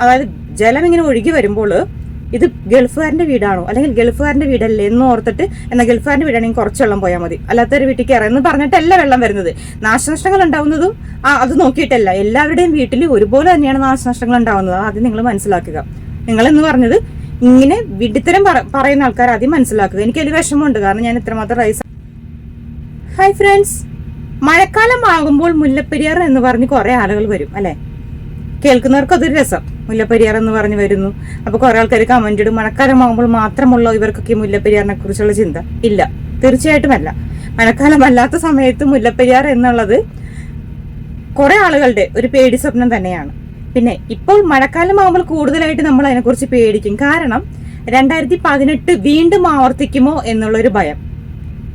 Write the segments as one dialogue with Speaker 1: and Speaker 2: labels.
Speaker 1: അതായത് ജലം ഇങ്ങനെ ഒഴുകി വരുമ്പോൾ ഇത് ഗൾഫുകാരന്റെ വീടാണോ? അല്ലെങ്കിൽ ഗൾഫുകാരന്റെ വീടല്ലേ എന്ന് ഓർത്തിട്ട് എന്നാൽ ഗൾഫുകാരന്റെ വീടാണെങ്കിൽ കുറച്ച് വെള്ളം പോയാൽ മതി. അല്ലാത്തൊരു വീട്ടിൽ കയറാം എന്ന് പറഞ്ഞിട്ടല്ല വെള്ളം വരുന്നത്. നാശനഷ്ടങ്ങൾ ഉണ്ടാവുന്നതും അത് നോക്കിയിട്ടല്ല. എല്ലാവരുടെയും വീട്ടിൽ ഒരുപോലെ തന്നെയാണ് നാശനഷ്ടങ്ങൾ ഉണ്ടാവുന്നത്. ആദ്യം നിങ്ങൾ മനസ്സിലാക്കുക. നിങ്ങൾ എന്ന് പറഞ്ഞത് ഇങ്ങനെ വിഡിത്തരം പറയുന്ന ആൾക്കാർ ആദ്യം മനസ്സിലാക്കുക. എനിക്ക് അതിൽ വിഷമമുണ്ട്. കാരണം ഞാൻ ഇത്രമാത്രം റൈസ് ഹായ് ഫ്രണ്ട്സ് മഴക്കാലം ആകുമ്പോൾ മുല്ലപ്പെരിയാർ എന്ന് പറഞ്ഞ് കുറെ ആളുകൾ വരും അല്ലെ? കേൾക്കുന്നവർക്ക് അതൊരു രസം. മുല്ലപ്പെരിയാർ എന്ന് പറഞ്ഞു വരുന്നു. അപ്പോൾ കുറേ ആൾക്കാർ കമന്റ് ഇടും. മഴക്കാലം ആകുമ്പോൾ മാത്രമുള്ള ഇവർക്കൊക്കെ മുല്ലപ്പെരിയാറിനെ കുറിച്ചുള്ള ചിന്ത ഇല്ല. തീർച്ചയായിട്ടും അല്ല. മഴക്കാലം അല്ലാത്ത സമയത്ത് മുല്ലപ്പെരിയാർ എന്നുള്ളത് കുറേ ആളുകളുടെ ഒരു പേടി സ്വപ്നം തന്നെയാണ്. പിന്നെ ഇപ്പോൾ മഴക്കാലം ആകുമ്പോൾ കൂടുതലായിട്ട് നമ്മൾ അതിനെക്കുറിച്ച് പേടിക്കും. കാരണം രണ്ടായിരത്തി പതിനെട്ട് വീണ്ടും ആവർത്തിക്കുമോ എന്നുള്ള ഒരു ഭയം.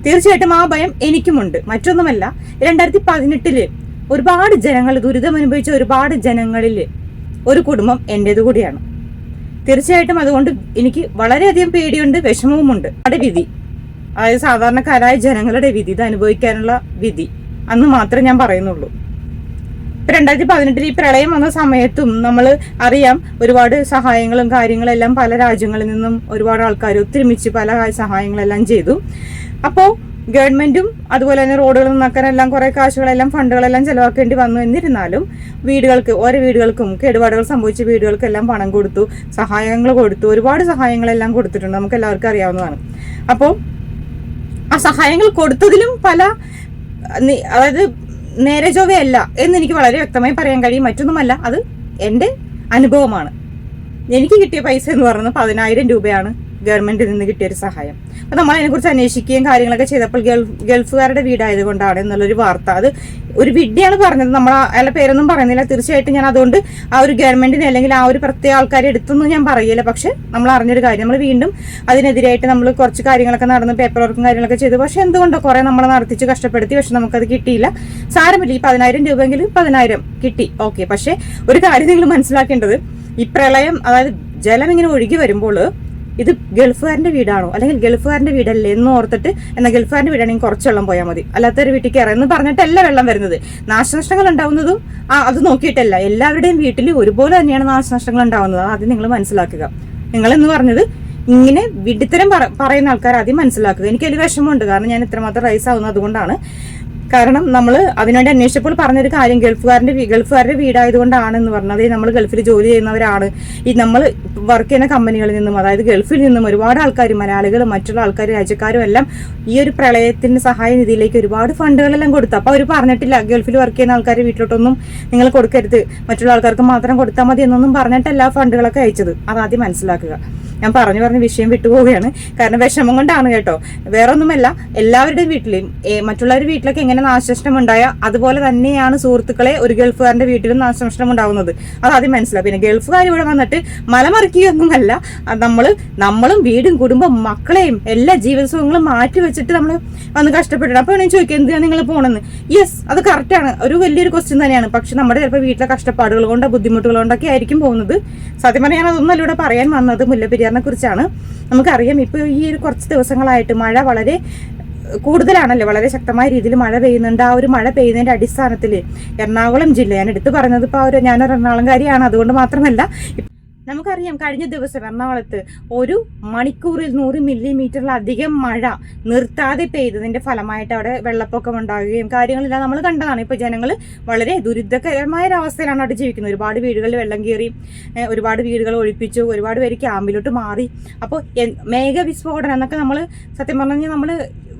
Speaker 1: തീർച്ചയായിട്ടും ആ ഭയം എനിക്കുമുണ്ട്. മറ്റൊന്നുമല്ല രണ്ടായിരത്തി പതിനെട്ടിൽ ഒരുപാട് ജനങ്ങൾ ദുരിതമനുഭവിച്ച ഒരുപാട് ജനങ്ങളിൽ ഒരു കുടുംബം എന്റെത് കൂടിയാണ്. തീർച്ചയായിട്ടും അതുകൊണ്ട് എനിക്ക് വളരെയധികം പേടിയുണ്ട് വിഷമവുമുണ്ട്. അവിടെ വിധി. അതായത് സാധാരണക്കാരായ ജനങ്ങളുടെ വിധി ഇത് അനുഭവിക്കാനുള്ള വിധി. അന്ന് മാത്രമേ ഞാൻ പറയുന്നുള്ളൂ. ഇപ്പൊ രണ്ടായിരത്തി പതിനെട്ടിൽ ഈ പ്രളയം വന്ന സമയത്തും നമ്മൾ അറിയാം ഒരുപാട് സഹായങ്ങളും കാര്യങ്ങളും എല്ലാം പല രാജ്യങ്ങളിൽ നിന്നും ഒരുപാട് ആൾക്കാർ ഒത്തൊരുമിച്ച് പല സഹായങ്ങളെല്ലാം ചെയ്തു. അപ്പോൾ ഗവൺമെന്റും അതുപോലെ തന്നെ റോഡുകൾ നന്നാക്കാനെല്ലാം കുറെ കാശുകളെല്ലാം ഫണ്ടുകളെല്ലാം ചെലവാക്കേണ്ടി വന്നു എന്നിരുന്നാലും വീടുകൾക്ക് ഓരോ വീടുകൾക്കും കേടുപാടുകൾ സംഭവിച്ച വീടുകൾക്കെല്ലാം പണം കൊടുത്തു സഹായങ്ങൾ കൊടുത്തു ഒരുപാട് സഹായങ്ങളെല്ലാം കൊടുത്തിട്ടുണ്ട് നമുക്ക് എല്ലാവർക്കും അറിയാവുന്നതാണ്. അപ്പോൾ ആ സഹായങ്ങൾ കൊടുത്തതിലും പല അതായത് നേരെ ചൊവ്വയല്ല എന്ന് എനിക്ക് വളരെ വ്യക്തമായി പറയാൻ കഴിയും. മറ്റൊന്നുമല്ല അത് എന്റെ അനുഭവമാണ്. എനിക്ക് കിട്ടിയ പൈസ എന്ന് പറയുന്നത് പതിനായിരം രൂപയാണ്. ഗവൺമെന്റിൽ നിന്ന് കിട്ടിയ ഒരു സഹായം. അപ്പൊ നമ്മൾ അതിനെക്കുറിച്ച് അന്വേഷിക്കുകയും കാര്യങ്ങളൊക്കെ ചെയ്തപ്പോൾ ഗൾഫ് ഗൾഫുകാരുടെ വീടായതുകൊണ്ടാണ് എന്നുള്ളൊരു വാർത്ത. അത് ഒരു വിഡ്ഢിയാണ് പറഞ്ഞത്. നമ്മൾ അയാളെ പേരൊന്നും പറയുന്നില്ല. തീർച്ചയായിട്ടും ഞാൻ അതുകൊണ്ട് ആ ഒരു ഗവൺമെന്റിനെ അല്ലെങ്കിൽ ആ ഒരു പ്രത്യേക ആൾക്കാരെ എടുത്തൊന്നും ഞാൻ പറയില്ല. പക്ഷെ നമ്മൾ അറിഞ്ഞൊരു കാര്യം. നമ്മൾ വീണ്ടും അതിനെതിരായിട്ട് നമ്മൾ കുറച്ച് കാര്യങ്ങളൊക്കെ നടന്ന് പേപ്പർ വർക്കും കാര്യങ്ങളൊക്കെ ചെയ്തു. പക്ഷെ എന്തുകൊണ്ടോ കുറെ നമ്മളെ നടത്തിച്ച് കഷ്ടപ്പെടുത്തി. പക്ഷെ നമുക്കത് കിട്ടിയില്ല. സാരമില്ല. ഈ പതിനായിരം രൂപയെങ്കിലും പതിനായിരം കിട്ടി. ഓക്കെ. പക്ഷെ ഒരു കാര്യം നിങ്ങൾ മനസ്സിലാക്കേണ്ടത്. ഈ പ്രളയം അതായത് ജലം ഇങ്ങനെ ഒഴുകി വരുമ്പോൾ ഇത് ഗൾഫുകാരന്റെ വീടാണോ? അല്ലെങ്കിൽ ഗൾഫുകാരന്റെ വീടല്ലേ എന്ന് ഓർത്തിട്ട് എന്നാൽ ഗൾഫുകാരന്റെ വീടാണെങ്കിൽ കുറച്ച് വെള്ളം പോയാൽ മതി. അല്ലാത്തൊരു വീട്ടിൽ കയറാം എന്ന് പറഞ്ഞിട്ടല്ല വെള്ളം വരുന്നത്. നാശനഷ്ടങ്ങൾ ഉണ്ടാവുന്നതും അത് നോക്കിയിട്ടല്ല. എല്ലാവരുടെയും വീട്ടിൽ ഒരുപോലെ തന്നെയാണ് നാശനഷ്ടങ്ങൾ ഉണ്ടാവുന്നത്. ആദ്യം നിങ്ങൾ മനസ്സിലാക്കുക. നിങ്ങൾ എന്ന് പറഞ്ഞത് ഇങ്ങനെ വിഡിത്തരം പറയുന്ന ആൾക്കാർ ആദ്യം മനസ്സിലാക്കുക. എനിക്ക് അതിൽ വിഷമമുണ്ട്. കാരണം ഞാൻ ഇത്രമാത്രം റൈസ് ആവുന്നത് അതുകൊണ്ടാണ്. കാരണം നമ്മൾ അതിനുവേണ്ടി അന്വേഷിച്ചപ്പോൾ പറഞ്ഞൊരു കാര്യം ഗൾഫുകാരന്റെ ഗൾഫുകാരുടെ വീടായതുകൊണ്ടാണെന്ന് പറഞ്ഞത്. നമ്മൾ ഗൾഫിൽ ജോലി ചെയ്യുന്നവരാണ്. ഈ നമ്മൾ വർക്ക് ചെയ്യുന്ന കമ്പനികളിൽ നിന്നും അതായത് ഗൾഫിൽ നിന്നും ഒരുപാട് ആൾക്കാർ മലയാളികളും മറ്റുള്ള ആൾക്കാർ രാജ്യക്കാരും എല്ലാം ഈ ഒരു പ്രളയത്തിന്റെ സഹായ നിധിയിലേക്ക് ഒരുപാട് ഫണ്ടുകളെല്ലാം കൊടുത്തു. അപ്പോൾ അവർ പറഞ്ഞിട്ടില്ല ഗൾഫിൽ വർക്ക് ചെയ്യുന്ന ആൾക്കാർ വീട്ടിലോട്ടൊന്നും നിങ്ങൾ കൊടുക്കരുത്. മറ്റുള്ള ആൾക്കാർക്ക് മാത്രം കൊടുത്താൽ മതി എന്നൊന്നും പറഞ്ഞിട്ടല്ല ഫണ്ടുകളൊക്കെ അയച്ചത്. അതാദ്യം മനസ്സിലാക്കുക. ഞാൻ പറഞ്ഞു പറഞ്ഞ് വിഷയം വിട്ടുപോവുകയാണ് കാരണം വിഷമം കൊണ്ടാണ് കേട്ടോ. വേറൊന്നുമല്ല എല്ലാവരുടെയും വീട്ടിലും മറ്റുള്ളവരുടെ വീട്ടിലൊക്കെ എങ്ങനെ നാശനഷ്ടം ഉണ്ടായ അതുപോലെ തന്നെയാണ് സുഹൃത്തുക്കളെ ഒരു ഗൾഫുകാരന്റെ വീട്ടിലും നാശനഷ്ടം ഉണ്ടാകുന്നത് അത് ആദ്യം മനസ്സിലാവും പിന്നെ ഗൾഫുകാർ ഇവിടെ വന്നിട്ട് മലമറിക്കുകയൊന്നുമല്ല നമ്മൾ നമ്മളും വീടും കുടുംബം മക്കളെയും എല്ലാ ജീവിത സുഖങ്ങളും മാറ്റി വെച്ചിട്ട് നമ്മൾ വന്ന് കഷ്ടപ്പെട്ടിട്ട് അപ്പൊ ഞാൻ ചോദിക്കുക എന്തിനാണ് നിങ്ങൾ പോണെന്ന്? യെസ് അത് കറക്റ്റാണ് ഒരു വലിയൊരു ക്വസ്റ്റ്യൻ തന്നെയാണ്. പക്ഷെ നമ്മുടെ ചിലപ്പോൾ വീട്ടിലെ കഷ്ടപ്പാടുകൾ കൊണ്ടോ ബുദ്ധിമുട്ടുകൾ കൊണ്ടൊക്കെ ആയിരിക്കും പോകുന്നത്. സത്യം പറഞ്ഞാൽ അതൊന്നല്ല ഇവിടെ പറയാൻ വന്നത് മുല്ലപ്പെരിയാറിനെ കുറിച്ചാണ്. നമുക്കറിയാം ഇപ്പോൾ ഈ ഒരു കുറച്ച് ദിവസങ്ങളായിട്ട് മഴ വളരെ കൂടുതലാണല്ലോ. വളരെ ശക്തമായ രീതിയിൽ മഴ പെയ്യുന്നുണ്ട്. ആ ഒരു മഴ പെയ്യുന്നതിന്റെ അടിസ്ഥാനത്തിൽ എറണാകുളം ജില്ല ഞാൻ എടുത്തു പറഞ്ഞത്. ഇപ്പോൾ ഒരു ഞാനൊരു എറണാകുളംകാരിയാണ്. അതുകൊണ്ട് മാത്രമല്ല നമുക്കറിയാം കഴിഞ്ഞ ദിവസം എറണാകുളത്ത് ഒരു മണിക്കൂറിൽ നൂറ് മില്ലിമീറ്ററിലധികം മഴ നിർത്താതെ പെയ്തതിന്റെ ഫലമായിട്ട് അവിടെ വെള്ളപ്പൊക്കം ഉണ്ടാകുകയും കാര്യങ്ങളെല്ലാം നമ്മൾ കണ്ടതാണ്. ഇപ്പോൾ ജനങ്ങൾ വളരെ ദുരിതകരമായ ഒരു അവസ്ഥയിലാണ് അവിടെ ജീവിക്കുന്നത്. ഒരുപാട് വീടുകളിൽ വെള്ളം കയറി ഒരുപാട് വീടുകൾ ഒഴിപ്പിച്ചു ഒരുപാട് പേര് ക്യാമ്പിലോട്ട് മാറി. അപ്പോൾ മേഘവിസ്ഫോടനം എന്നൊക്കെ നമ്മൾ സത്യം പറഞ്ഞു കഴിഞ്ഞാൽ നമ്മൾ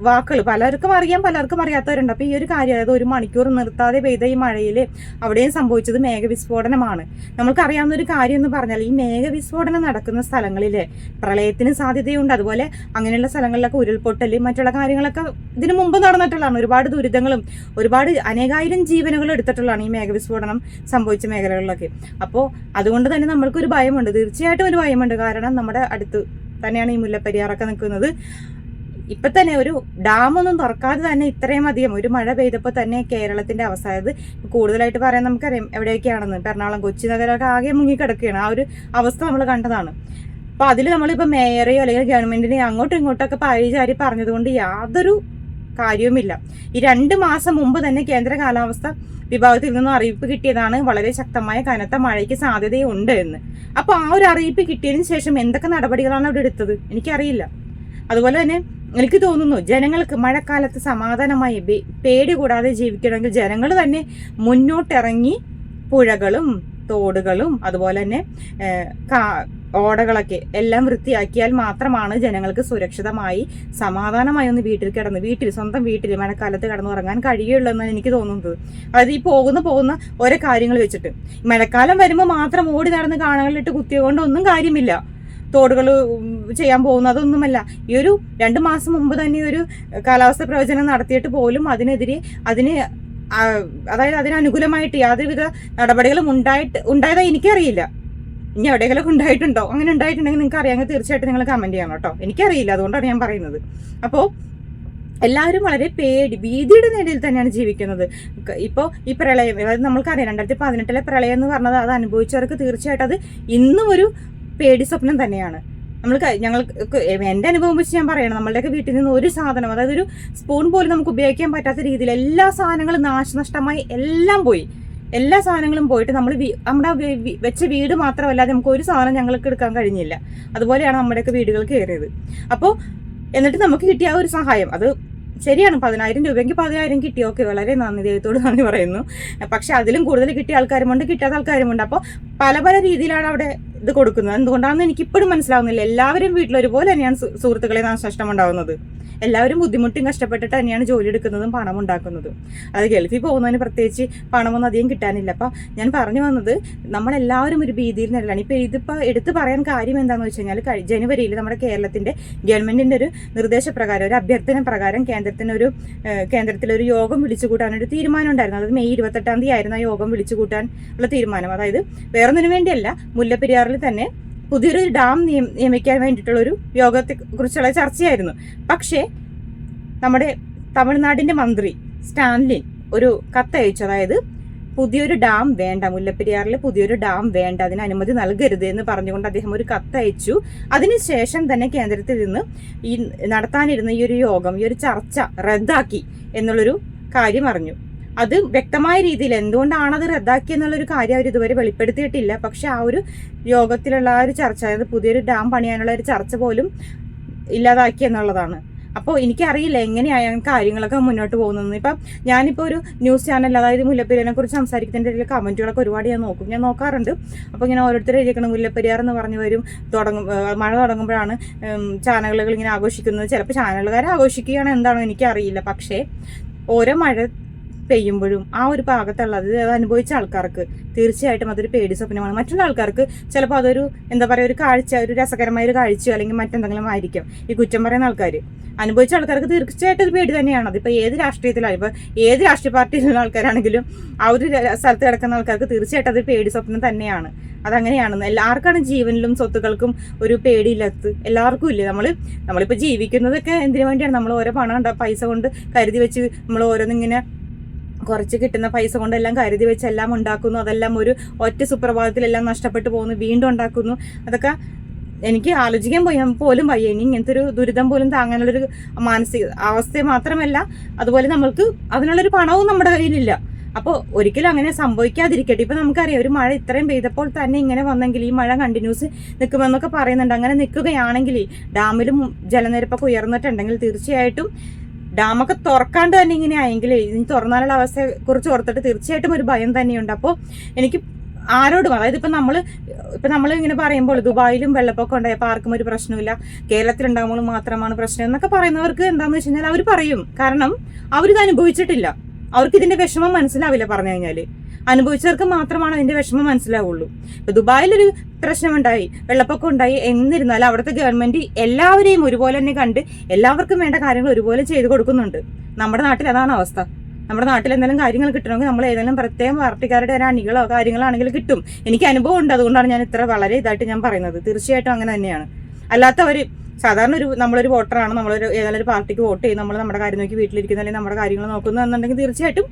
Speaker 1: വാക്കുകൾ. പലർക്കും അറിയാം പലർക്കും അറിയാത്തവരുണ്ട്. അപ്പോൾ ഈ ഒരു കാര്യം അതായത് ഒരു മണിക്കൂർ നിർത്താതെ പെയ്ത ഈ മഴയിൽ അവിടെയും സംഭവിച്ചത് മേഘവിസ്ഫോടനമാണ്. നമ്മൾക്കറിയാവുന്ന ഒരു കാര്യം എന്ന് പറഞ്ഞാൽ ഈ മേഘവിസ്ഫോടനം നടക്കുന്ന സ്ഥലങ്ങളിൽ പ്രളയത്തിന് സാധ്യതയുണ്ട്. അതുപോലെ അങ്ങനെയുള്ള സ്ഥലങ്ങളിലൊക്കെ ഉരുൾപൊട്ടൽ മറ്റുള്ള കാര്യങ്ങളൊക്കെ ഇതിനു മുമ്പ് നടന്നിട്ടുള്ളതാണ്. ഒരുപാട് ദുരിതങ്ങളും ഒരുപാട് അനേകായിരം ജീവനുകൾ എടുത്തിട്ടുള്ളതാണ് ഈ മേഘവിസ്ഫോടനം സംഭവിച്ച മേഖലകളിലൊക്കെ. അപ്പോൾ അതുകൊണ്ട് തന്നെ നമ്മൾക്കൊരു ഭയമുണ്ട്. തീർച്ചയായിട്ടും ഒരു ഭയമുണ്ട്. കാരണം നമ്മുടെ അടുത്ത് തന്നെയാണ് ഈ മുല്ലപ്പെരിയാറൊക്കെ നിൽക്കുന്നത്. ഇപ്പൊ തന്നെ ഒരു ഡാമൊന്നും തുറക്കാതെ തന്നെ ഇത്രയും അധികം ഒരു മഴ പെയ്തപ്പോൾ തന്നെ കേരളത്തിന്റെ അവസ്ഥ. കൂടുതലായിട്ട് പറയാൻ നമുക്കറിയാം എവിടെയൊക്കെയാണെന്ന്. എറണാകുളം കൊച്ചി നഗരമൊക്കെ ആകെ മുങ്ങിക്കിടക്കുകയാണ്. ആ ഒരു അവസ്ഥ നമ്മൾ കണ്ടതാണ്. അപ്പൊ അതിൽ നമ്മളിപ്പോ മേയറെയോ അല്ലെങ്കിൽ ഗവൺമെന്റിനെയോ അങ്ങോട്ടും ഇങ്ങോട്ടൊക്കെ ഒക്കെ ചാരി പറഞ്ഞതുകൊണ്ട് യാതൊരു കാര്യവുമില്ല. ഈ രണ്ട് മാസം മുമ്പ് തന്നെ കേന്ദ്ര കാലാവസ്ഥ വിഭാഗത്തിൽ നിന്നും അറിയിപ്പ് കിട്ടിയതാണ് വളരെ ശക്തമായ കനത്ത മഴയ്ക്ക് സാധ്യതയുണ്ട് എന്ന്. അപ്പോൾ ആ ഒരു അറിയിപ്പ് കിട്ടിയതിന് ശേഷം എന്തൊക്കെ നടപടികളാണ് അവിടെ എടുത്തത്? എനിക്കറിയില്ല. അതുപോലെ തന്നെ എനിക്ക് തോന്നുന്നു ജനങ്ങൾക്ക് മഴക്കാലത്ത് സമാധാനമായി പേടി കൂടാതെ ജീവിക്കണമെങ്കിൽ ജനങ്ങൾ തന്നെ മുന്നോട്ടിറങ്ങി പുഴകളും തോടുകളും അതുപോലെ തന്നെ ഓടകളൊക്കെ എല്ലാം വൃത്തിയാക്കിയാൽ മാത്രമാണ് ജനങ്ങൾക്ക് സുരക്ഷിതമായി സമാധാനമായി ഒന്ന് വീട്ടിൽ കിടന്ന് വീട്ടിൽ സ്വന്തം വീട്ടിൽ മഴക്കാലത്ത് കിടന്നുറങ്ങാൻ കഴിയുള്ളൂ എന്നാണ് എനിക്ക് തോന്നുന്നത്. അതായത് ഈ പോകുന്ന പോകുന്ന ഓരോ കാര്യങ്ങൾ വെച്ചിട്ട്. മഴക്കാലം വരുമ്പോൾ മാത്രം ഓടി നടന്ന് കാണകളിലിട്ട് കുത്തിയതുകൊണ്ട് ഒന്നും കാര്യമില്ല. തോടുകൾ ചെയ്യാൻ പോകുന്നു. അതൊന്നുമല്ല. ഈ ഒരു രണ്ട് മാസം മുമ്പ് തന്നെ ഒരു കാലാവസ്ഥ പ്രവചനം നടത്തിയിട്ട് പോലും അതിനെതിരെ അതിന് അതായത് അതിനനുകൂലമായിട്ട് യാതൊരുവിധ നടപടികളും ഉണ്ടായിട്ട് ഉണ്ടായതായി എനിക്കറിയില്ല. ഇനി എവിടെയെങ്കിലും ഉണ്ടായിട്ടുണ്ടോ? അങ്ങനെ ഉണ്ടായിട്ടുണ്ടെങ്കിൽ നിങ്ങൾക്ക് അറിയാമെങ്കിൽ തീർച്ചയായിട്ടും നിങ്ങൾ കമന്റ് ചെയ്യണം കേട്ടോ. എനിക്കറിയില്ല. അതുകൊണ്ടാണ് ഞാൻ പറയുന്നത്. അപ്പോൾ എല്ലാവരും വളരെ പേടി ഭീതിയുടെ നിലയിൽ തന്നെയാണ് ജീവിക്കുന്നത്. ഇപ്പോൾ ഈ പ്രളയം അതായത് നമ്മൾക്കറിയാം രണ്ടായിരത്തി പതിനെട്ടിലെ പ്രളയം എന്ന് പറഞ്ഞത് അത് അനുഭവിച്ചവർക്ക് തീർച്ചയായിട്ടും അത് ഇന്നും ഒരു പേടി സ്വപ്നം തന്നെയാണ്. നമ്മൾ ഞങ്ങൾക്ക് എന്റെ അനുഭവം വെച്ച് ഞാൻ പറയണം നമ്മളുടെയൊക്കെ വീട്ടിൽ നിന്ന് ഒരു സാധനം അതായത് ഒരു സ്പൂൺ പോലും നമുക്ക് ഉപയോഗിക്കാൻ പറ്റാത്ത രീതിയിൽ എല്ലാ സാധനങ്ങളും നാശനഷ്ടമായി എല്ലാം പോയി. എല്ലാ സാധനങ്ങളും പോയിട്ട് നമ്മൾ നമ്മുടെ വെച്ച വീട് മാത്രമല്ലാതെ നമുക്ക് ഒരു സാധനം ഞങ്ങൾക്ക് എടുക്കാൻ കഴിഞ്ഞില്ല. അതുപോലെയാണ് നമ്മുടെയൊക്കെ വീടുകൾ കയറിയത്. അപ്പോൾ എന്നിട്ട് നമുക്ക് കിട്ടിയ ഒരു സഹായം അത് ശരിയാണ് പതിനായിരം രൂപയെങ്കിൽ പതിനായിരം കിട്ടി ഓക്കെ വളരെ നന്ദി ദൈവത്തോട് നന്ദി പറയുന്നു. പക്ഷെ അതിലും കൂടുതൽ കിട്ടിയ ആൾക്കാരുമുണ്ട് കിട്ടാത്ത ആൾക്കാരുമുണ്ട് അപ്പോൾ പല പല രീതിയിലാണ് അവിടെ ഇത് കൊടുക്കുന്നത്. എന്തുകൊണ്ടാണെന്ന് എനിക്ക് ഇപ്പോഴും മനസ്സിലാവുന്നില്ല. എല്ലാവരും വീട്ടിൽ ഒരുപോലെ തന്നെയാണ് സുഹൃത്തുക്കളെ നാശനഷ്ടം ഉണ്ടാകുന്നത് എല്ലാവരും ബുദ്ധിമുട്ടും കഷ്ടപ്പെട്ടിട്ട് തന്നെയാണ് ജോലി എടുക്കുന്നതും പണം ഉണ്ടാക്കുന്നതും. അത് ഗൾഫിൽ പോകുന്നതിന് പ്രത്യേകിച്ച് പണമൊന്നും അധികം കിട്ടാനില്ല. അപ്പം ഞാൻ പറഞ്ഞു വന്നത് നമ്മളെല്ലാവരും ഒരു ഭീതിയിൽ നിന്നല്ലാണ് ഇപ്പോൾ ഇതിപ്പോൾ എടുത്തു പറയാൻ കാര്യം എന്താണെന്ന് വെച്ച് കഴിഞ്ഞാൽ കഴി- ജനുവരിയിൽ നമ്മുടെ കേരളത്തിന്റെ ഗവൺമെന്റിന്റെ ഒരു നിർദ്ദേശപ്രകാരം ഒരു അഭ്യർത്ഥന പ്രകാരം കേന്ദ്രത്തിനൊരു കേന്ദ്രത്തിലൊരു യോഗം വിളിച്ചു കൂട്ടാനൊരു തീരുമാനം ഉണ്ടായിരുന്നു. അത് മെയ് ഇരുപത്തെട്ടാം തീയതി ആയിരുന്നു ആ യോഗം വിളിച്ചു കൂട്ടാൻ ഉള്ള തീരുമാനം. അതായത് വേറൊന്നിനു വേണ്ടിയല്ല മുല്ലപ്പെരിയാറിൽ തന്നെ പുതിയൊരു ഡാം നിയം- നിയമിക്കാൻ വേണ്ടിയിട്ടുള്ള ഒരു യോഗത്തെ കുറിച്ചുള്ള ചർച്ചയായിരുന്നു. പക്ഷേ നമ്മുടെ തമിഴ്നാടിന്റെ മന്ത്രി സ്റ്റാൻലിൻ ഒരു കത്തയച്ചു. അതായത് പുതിയൊരു ഡാം വേണ്ട മുല്ലപ്പെരിയാറിൽ പുതിയൊരു ഡാം വേണ്ട അതിന് അനുമതി നൽകരുത് എന്ന് പറഞ്ഞുകൊണ്ട് അദ്ദേഹം ഒരു കത്തയച്ചു. അതിനുശേഷം തന്നെ കേന്ദ്രത്തിൽ നിന്ന് ഈ നടത്താനിരുന്ന ഈ ഒരു യോഗം ഈ ഒരു ചർച്ച റദ്ദാക്കി എന്നുള്ളൊരു കാര്യം അറിഞ്ഞു. അത് വ്യക്തമായ രീതിയിൽ എന്തുകൊണ്ടാണ് അത് റദ്ദാക്കി എന്നുള്ളൊരു കാര്യം അവർ ഇതുവരെ വെളിപ്പെടുത്തിയിട്ടില്ല. പക്ഷെ ആ ഒരു യോഗത്തിലുള്ള ആ ഒരു ചർച്ച അതായത് പുതിയൊരു ഡാം പണിയാനുള്ള ഒരു ചർച്ച പോലും ഇല്ലാതാക്കി എന്നുള്ളതാണ്. അപ്പോൾ എനിക്കറിയില്ല എങ്ങനെയാണ് കാര്യങ്ങളൊക്കെ മുന്നോട്ട് പോകുന്നത് ഇപ്പം ഞാനിപ്പോൾ ഒരു ന്യൂസ് ചാനൽ അതായത് മുല്ലപ്പെരിയാറിനെ കുറിച്ച് സംസാരിക്കുന്നതിന്റെ കമന്റുകളൊക്കെ ഒരുപാട് ഞാൻ നോക്കും. ഞാൻ നോക്കാറുണ്ട്. അപ്പോൾ ഇങ്ങനെ ഓരോരുത്തർ എഴുതിക്കണം മുല്ലപ്പെരിയാർ എന്ന് പറഞ്ഞു വരും തുടങ്ങും മഴ തുടങ്ങുമ്പോഴാണ് ചാനലുകൾ ഇങ്ങനെ ആഘോഷിക്കുന്നത്. ചിലപ്പോൾ ചാനലുകാരെ ആഘോഷിക്കുകയാണ് എന്താണോ എനിക്കറിയില്ല. പക്ഷേ ഓരോ മഴ പെയ്യുമ്പോഴും ആ ഒരു പാകത്തുള്ള അത് അനുഭവിച്ച ആൾക്കാർക്ക് തീർച്ചയായിട്ടും അതൊരു പേടി സ്വപ്നമാണ്. മറ്റുള്ള ആൾക്കാർക്ക് ചിലപ്പോൾ അതൊരു എന്താ പറയുക ഒരു കാഴ്ച ഒരു രസകരമായ ഒരു കാഴ്ചയോ അല്ലെങ്കിൽ മറ്റെന്തെങ്കിലും ആയിരിക്കും ഈ കുറ്റം പറയുന്ന ആൾക്കാർ അനുഭവിച്ച ആൾക്കാർക്ക് തീർച്ചയായിട്ടും ഒരു പേടി തന്നെയാണ്. അതിപ്പോൾ ഏത് രാഷ്ട്രീയത്തിലാണ് ഇപ്പോൾ ഏത് രാഷ്ട്രീയ പാർട്ടിയിലുള്ള ആൾക്കാരാണെങ്കിലും ആ ഒരു സ്ഥലത്ത് കിടക്കുന്ന ആൾക്കാർക്ക് തീർച്ചയായിട്ടും അതൊരു പേടി സ്വപ്നം തന്നെയാണ്. അതങ്ങനെയാണെന്ന് എല്ലാവർക്കാണ് ജീവനിലും സ്വത്തുക്കൾക്കും ഒരു പേടിയില്ലാത്തത്? എല്ലാവർക്കും ഇല്ലേ? നമ്മൾ നമ്മളിപ്പോൾ ജീവിക്കുന്നതൊക്കെ എന്തിനു വേണ്ടിയാണ്? നമ്മൾ ഓരോ പണം പൈസ കൊണ്ട് കരുതി വെച്ച് നമ്മൾ ഓരോന്നിങ്ങനെ കുറച്ച് കിട്ടുന്ന പൈസ കൊണ്ടെല്ലാം കരുതി വെച്ച് എല്ലാം ഉണ്ടാക്കുന്നു. അതെല്ലാം ഒരു ഒറ്റ സുപ്രഭാതത്തിലെല്ലാം നഷ്ടപ്പെട്ടു പോകുന്നു വീണ്ടും ഉണ്ടാക്കുന്നു. അതൊക്കെ എനിക്ക് ആലോചിക്കാൻ പോയി പോലും വയ്യ. ഇനി ഇങ്ങനത്തെ ഒരു ദുരിതം പോലും താങ്ങാനുള്ളൊരു മാനസിക അവസ്ഥ മാത്രമല്ല അതുപോലെ നമ്മൾക്ക് അതിനുള്ളൊരു പണവും നമ്മുടെ കയ്യിലില്ല. അപ്പോൾ ഒരിക്കലും അങ്ങനെ സംഭവിക്കാതിരിക്കട്ടെ. ഇപ്പം നമുക്കറിയാം ഒരു മഴ ഇത്രയും പെയ്തപ്പോൾ തന്നെ ഇങ്ങനെ വന്നെങ്കിൽ ഈ മഴ കണ്ടിന്യൂസ് നിൽക്കുമെന്നൊക്കെ പറയുന്നുണ്ട്. അങ്ങനെ നിൽക്കുകയാണെങ്കിൽ ഡാമിലും ജലനിരപ്പൊക്കെ ഉയർന്നിട്ടുണ്ടെങ്കിൽ തീർച്ചയായിട്ടും ഡാമൊക്കെ തുറക്കാണ്ട് തന്നെ ഇങ്ങനെ ആയെങ്കിൽ ഇനി തുറന്നാലുള്ള അവസ്ഥയെ കുറിച്ച് ഓർത്തിട്ട് തീർച്ചയായിട്ടും ഒരു ഭയം തന്നെയുണ്ട്. അപ്പോൾ എനിക്ക് ആരോടും അതായത് ഇപ്പം നമ്മൾ ഇപ്പം നമ്മൾ ഇങ്ങനെ പറയുമ്പോൾ ദുബായിലും വെള്ളപ്പൊക്കം ഉണ്ടായി അപ്പോൾ ആർക്കും ഒരു പ്രശ്നമില്ല കേരളത്തിലുണ്ടാകുമ്പോൾ മാത്രമാണ് പ്രശ്നം എന്നൊക്കെ പറയുന്നവർക്ക് എന്താണെന്ന് വെച്ച് കഴിഞ്ഞാൽ അവർ പറയും. കാരണം അവരിത് അനുഭവിച്ചിട്ടില്ല. അവർക്ക് ഇതിന്റെ വിഷമം മനസ്സിലാവില്ല പറഞ്ഞു കഴിഞ്ഞാൽ അനുഭവിച്ചവർക്ക് മാത്രമാണ് അതിന്റെ വിഷമം മനസ്സിലാവുള്ളൂ. ഇപ്പൊ ദുബായിലൊരു പ്രശ്നമുണ്ടായി വെള്ളപ്പൊക്കം ഉണ്ടായി എന്നിരുന്നാലും അവിടുത്തെ ഗവൺമെന്റ് എല്ലാവരെയും ഒരുപോലെ തന്നെ കണ്ട് എല്ലാവർക്കും വേണ്ട കാര്യങ്ങൾ ഒരുപോലെ ചെയ്തു കൊടുക്കുന്നുണ്ട്. നമ്മുടെ നാട്ടിൽ അതാണ് അവസ്ഥ. നമ്മുടെ നാട്ടിൽ എന്തെങ്കിലും കാര്യങ്ങൾ കിട്ടണമെങ്കിൽ നമ്മൾ ഏതെങ്കിലും പ്രത്യേകം പാർട്ടിക്കാരുടെ ഒരു അണികളോ കാര്യങ്ങളാണെങ്കിൽ കിട്ടും. എനിക്ക് അനുഭവം ഉണ്ട്. അതുകൊണ്ടാണ് ഞാൻ ഇത്ര വളരെ ഇതായിട്ട് ഞാൻ പറയുന്നത്. തീർച്ചയായിട്ടും അങ്ങനെ തന്നെയാണ്. അല്ലാത്തവർ സാധാരണ ഒരു നമ്മളൊരു വോട്ടറാണ്. നമ്മളൊരു ഏതെങ്കിലും ഒരു പാർട്ടിക്ക് വോട്ട് ചെയ്യും നമ്മൾ നമ്മുടെ കാര്യം നോക്കി വീട്ടിലിരിക്കുന്ന അല്ലെങ്കിൽ നമ്മുടെ കാര്യങ്ങൾ നോക്കുന്നു എന്നുണ്ടെങ്കിൽ തീർച്ചയായിട്ടും